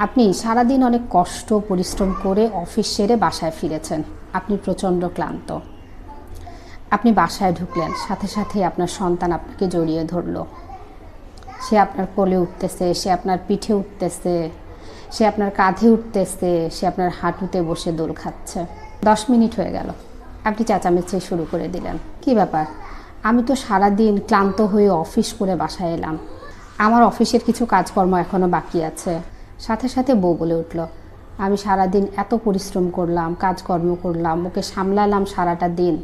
আপনি সারাদিন অনেক কষ্ট, পরিশ্রম করে অফিস সেরে বাসায় ফিরেছেন। আপনি প্রচণ্ড ক্লান্ত। আপনি বাসায় ঢুকলেন, সাথে সাথে আপনার সন্তান আপনাকে জড়িয়ে ধরলো। সে আপনার কোলে উঠতেছে, সে আপনার পিঠে উঠতেছে, সে আপনার কাঁধে উঠতেছে, সে আপনার হাঁটুতে বসে দোল খাচ্ছে। দশ মিনিট হয়ে গেল। আপনি চেঁচামেচি শুরু করে দিলেন। কি ব্যাপার? আমি তো সারাদিন ক্লান্ত হয়ে অফিস করে বাসায় এলাম। আমার অফিসের কিছু কাজকর্ম এখনও বাকি আছে। সাথে সাথে বউ বলে উঠল, আমি সারাদিন এত পরিশ্রম করলাম, কাজকর্ম করলাম, ওকে সামলালাম সারাটা দিন,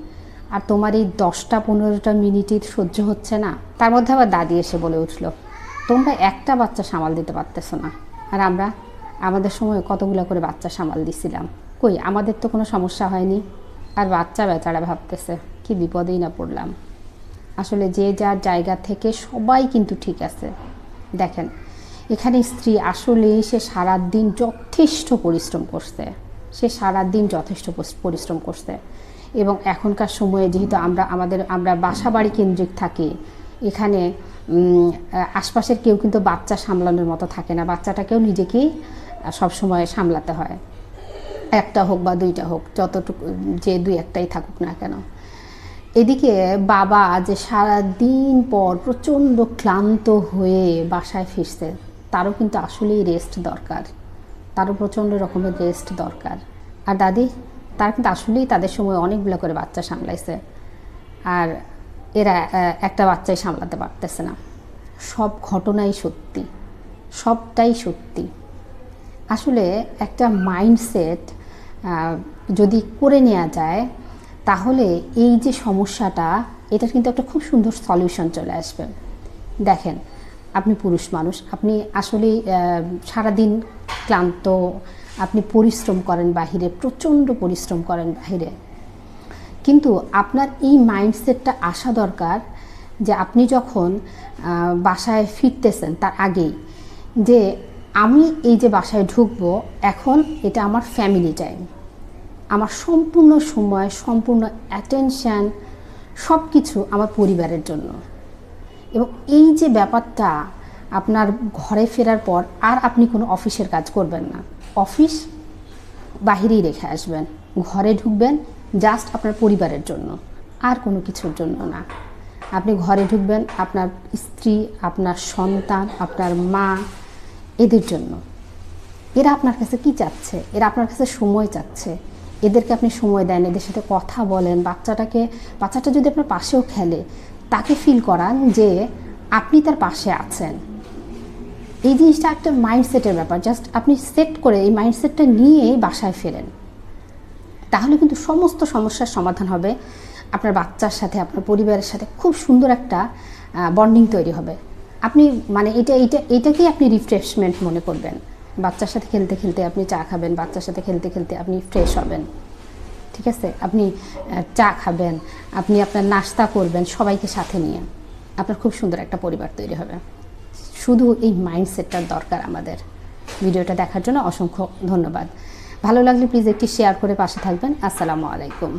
আর তোমার এই দশটা পনেরোটা মিনিটই সহ্য হচ্ছে না। তার মধ্যে আবার দাদি এসে বলে উঠল, তোমরা একটা বাচ্চা সামাল দিতে পারতেছো না। আর আমরা, আমাদের সময় কতগুলো করে বাচ্চা সামাল দিছিলাম। কই, আমাদের তো কোনো সমস্যা হয়নি। আর বাচ্চা বেচারা ভাবতেছে, কি বিপদেই না পড়লাম। আসলে যে যার জায়গা থেকে সবাই কিন্তু ঠিক আছে। দেখেন এখানে স্ত্রী আসলে সে সারাদিন যথেষ্ট পরিশ্রম করছে। সে সারাদিন যথেষ্ট পরিশ্রম করছে। এবং এখনকার সময়ে যেহেতু আমরা, আমাদের, আমরা বাসা বাড়ি কেন্দ্রিক থাকি, এখানে আশপাশের কেউ কিন্তু বাচ্চা সামলানোর মতো থাকে না। বাচ্চাটাকেও নিজেকেই সবসময় সামলাতে হয়। একটা হোক বা দুইটা হোক, যতটুকু, যে দুই একটাই থাকুক না কেন। এদিকে বাবা যে সারা দিন পর প্রচণ্ড ক্লান্ত হয়ে বাসায় ফিরছে। তারও কিন্তু আসলেই রেস্ট দরকার। তারও প্রচণ্ড রকমের রেস্ট দরকার। আর দাদি, তার কিন্তু আসলেই তাদের সময় অনেকগুলো করে বাচ্চা সামলাইছে। আর এরা একটা বাচ্চাই সামলাতে পারতেছে না। সব ঘটনাই সত্যি। সবটাই সত্যি। আসলে একটা মাইন্ডসেট যদি করে নেওয়া যায়, তাহলে এই যে সমস্যাটা, এটার কিন্তু একটা খুব সুন্দর সলিউশন চলে আসবে। দেখেন আপনি পুরুষ মানুষ, আপনি আসলে সারাদিন ক্লান্ত, আপনি পরিশ্রম করেন বাহিরে, প্রচণ্ড পরিশ্রম করেন বাহিরে। কিন্তু আপনার এই মাইন্ডসেটটা আসা দরকার যে আপনি যখন বাসায় ফিরতেছেন তার আগেই, যে আমি এই যে বাসায় ঢুকবো, এখন এটা আমার ফ্যামিলি টাইম আমার সম্পূর্ণ সময়, সম্পূর্ণ অ্যাটেনশান সব কিছু আমার পরিবারের জন্য। এবং এই যে ব্যাপারটা আপনার ঘরে ফেরার পর আর আপনি কোনো অফিসের কাজ করবেন না। অফিস বাহিরেই রেখে আসবেন, ঘরে ঢুকবেন জাস্ট আপনার পরিবারের জন্য, আর কোনো কিছুর জন্য না। আপনি ঘরে ঢুকবেন আপনার স্ত্রী, আপনার সন্তান, আপনার মা, এদের জন্য। এরা আপনার কাছে কি চাচ্ছে? এরা আপনার কাছে সময় চাচ্ছে। এদেরকে আপনি সময় দেন, এদের সাথে কথা বলেন, বাচ্চাটাকে, বাচ্চাটা যদি আপনার পাশেও খেলে তাকে ফিল করান যে আপনি তার পাশে আছেন। এই জিনিসটা একটা মাইন্ডসেটের ব্যাপার। জাস্ট আপনি সেট করে এই মাইন্ডসেটটা নিয়েই বাসায় ফেরেন। তাহলে কিন্তু সমস্ত সমস্যার সমাধান হবে। আপনার বাচ্চার সাথে, আপনার পরিবারের সাথে খুব সুন্দর একটা বন্ডিং তৈরি হবে। আপনি মানে এটা এটা, এটাকেই আপনি রিফ্রেশমেন্ট মনে করবেন। বাচ্চার সাথে খেলতে খেলতে আপনি চা খাবেন, বাচ্চার সাথে খেলতে খেলতে আপনি ফ্রেশ হবেন। ঠিক আছে? আপনি চা খাবেন, আপনি আপনার নাস্তা করবেন সবাইকে সাথে নিয়ে। আপনার খুব সুন্দর একটা পরিবার তৈরি হবে। শুধু এই মাইন্ডসেটটার দরকার আমাদের। ভিডিওটা দেখার জন্য অসংখ্য ধন্যবাদ। ভালো লাগলে প্লিজ একটি শেয়ার করে পাশে থাকবেন। আসসালামু আলাইকুম।